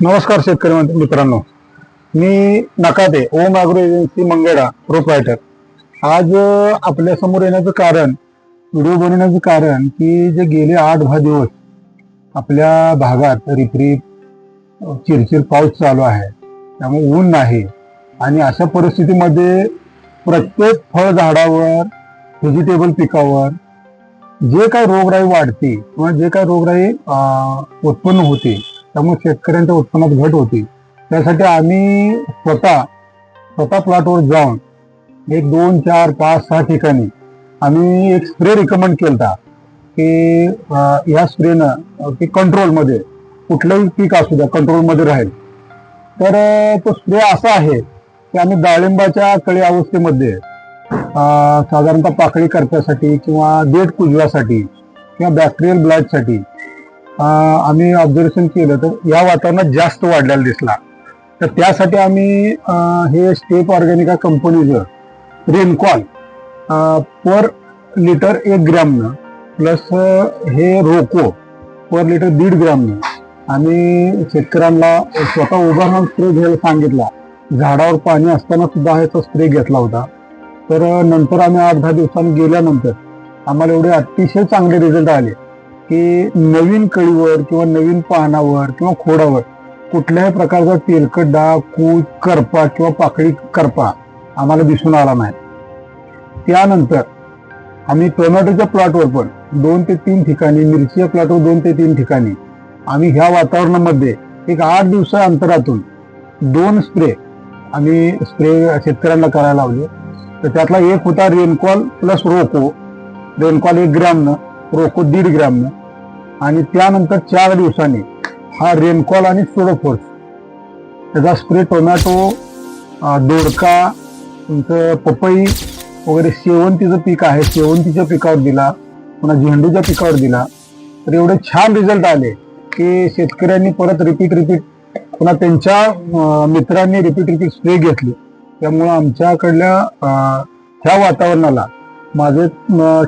नमस्कार शेतकरी मित्रांनो. मी Nakate Om agro agency Mangeda proprietor आज आपल्यासमोर आपल्यासमोर येण्याचं कारण व्हिडिओ बनवण्याचं कारण की जे गेले आठ दहा दिवस आपल्या भागात रिपरीप चिरचिर पाऊस चालू आहे. त्यामुळे ऊन नाही. आणि अशा परिस्थितीमध्ये प्रत्येक फळ झाडावर व्हेजिटेबल पिकावर जे काय रोगराई वाढते किंवा जे काय रोगराई उत्पन्न होते त्यामुळे शेतकऱ्यांच्या उत्पन्नात घट होती. त्यासाठी आम्ही स्वतः स्वतः प्लॉटवर जाऊन एक दोन चार पाच सहा ठिकाणी आम्ही एक स्प्रे रिकमेंड केला की ह्या स्प्रेनं की कंट्रोलमध्ये कुठलंही पीक असू द्या कंट्रोलमध्ये राहील. तर तो स्प्रे असा आहे की आम्ही डाळिंबाच्या कळी अवस्थेमध्ये साधारणतः पाकळी करण्यासाठी किंवा देठ कुजव्यासाठी किंवा बॅक्टेरियल ब्लाइटसाठी आम्ही ऑब्झर्वेशन केलं तर या वातावरणात जास्त वाढलेला दिसला. तर त्यासाठी आम्ही हे स्टेप ऑर्गॅनिका कंपनीचं रेनकॉल पर लिटर एक ग्रॅमनं प्लस हे रोको पर लिटर दीड ग्रॅमनं आम्ही शेतकऱ्यांना स्वतः उभारणं स्प्रे घ्यायला सांगितला. झाडावर पाणी असताना सुद्धा ह्याचा स्प्रे घेतला होता. तर नंतर आम्ही आठ दहा दिवसांनी गेल्यानंतर आम्हाला एवढे अतिशय चांगले रिझल्ट आले. की नवीन कळीवर किंवा नवीन पानावर किंवा खोडावर कुठल्याही प्रकारचा तेलकट डाग कूच करपा किंवा पाकळी करपा आम्हाला दिसून आला नाही. त्यानंतर आम्ही टोमॅटोच्या प्लॉटवर पण दोन ते तीन ठिकाणी मिरचीच्या प्लॉटवर दोन ते तीन ठिकाणी आम्ही ह्या वातावरणामध्ये एक आठ दिवसा अंतरातून दोन स्प्रे आम्ही स्प्रे शेतकऱ्यांना करायला लावले. तर त्यातला एक होता रेनकॉल प्लस रोको. रेनकॉल एक ग्रॅमनं रोको दीड ग्रॅमनं. आणि त्यानंतर चार दिवसांनी हा रेनकॉल आणि सोडोफोर्स त्याचा स्प्रे टोमॅटो दोडका तुमचं पपई वगैरे शेवंतीचं पीक आहे. शेवंतीच्या पिकावर दिला पुन्हा झेंडूच्या पिकावर दिला. तर एवढे छान रिझल्ट आले की शेतकऱ्यांनी परत रिपीट रिपीट पुन्हा त्यांच्या मित्रांनी रिपीट रिपीट स्प्रे घेतले. त्यामुळं आमच्याकडल्या ह्या वातावरणाला माझे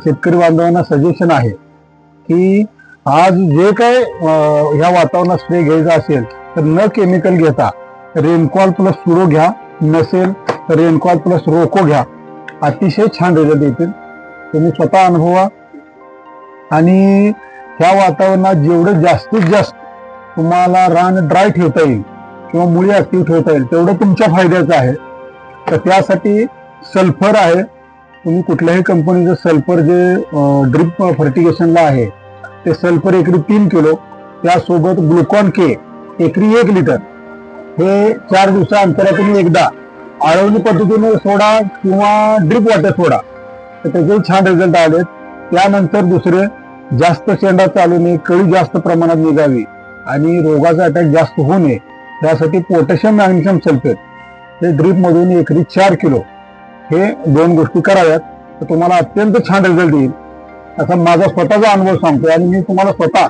शेतकरी बांधवांना सजेशन आहे की आज जे काय ह्या वातावरणात स्प्रे घ्यायचा असेल तर न केमिकल घेता रेनकॉल प्लस सुरो घ्या. नसेल तर रेनकॉल प्लस रोको घ्या. अतिशय छान रिझल्ट येतील. तुम्ही स्वतः अनुभवा. आणि ह्या वातावरणात जेवढं जास्तीत जास्त तुम्हाला रान ड्राय ठेवता येईल किंवा मुळी ऍक्टिव्ह ठेवता येईल तेवढं तुमच्या फायद्याचं आहे. तर त्यासाठी सल्फर आहे. तुम्ही कुठल्याही कंपनीचं सल्फर जे ड्रिप फर्टिगेशनला आहे ते सल्फर एकरी तीन किलो त्यासोबत ग्लुकॉन के एकरी एक लिटर. हे चार दिवसा अंतरातून एकदा आळवणी पद्धतीने सोडा किंवा ड्रिप वॉटर सोडा. तर त्याचे छान रिझल्ट आलेत. त्यानंतर दुसरे जास्त शेंडा चालू नये कळी जास्त प्रमाणात निघावी आणि रोगाचा अटॅक जास्त होऊ नये. त्यासाठी पोटॅशियम मॅग्नेशियम सल्फेट हे ड्रीपमधून एकरी चार किलो. हे दोन गोष्टी कराव्यात. तर तुम्हाला अत्यंत छान रिझल्ट येईल. असा माझा स्वतःचा अनुभव सांगतो आणि मी तुम्हाला स्वतः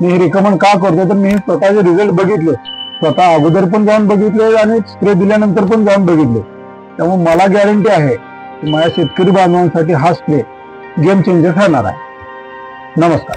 मी हे रिकमेंड का करतो तर मी स्वतःचे रिझल्ट बघितले. स्वतः अगोदर पण जाऊन बघितले आणि स्प्रे दिल्यानंतर पण जाऊन बघितले. त्यामुळे मला गॅरंटी आहे की माझ्या शेतकरी बांधवांसाठी हा स्प्रे गेम चेंजर ठरणार आहे. नमस्कार.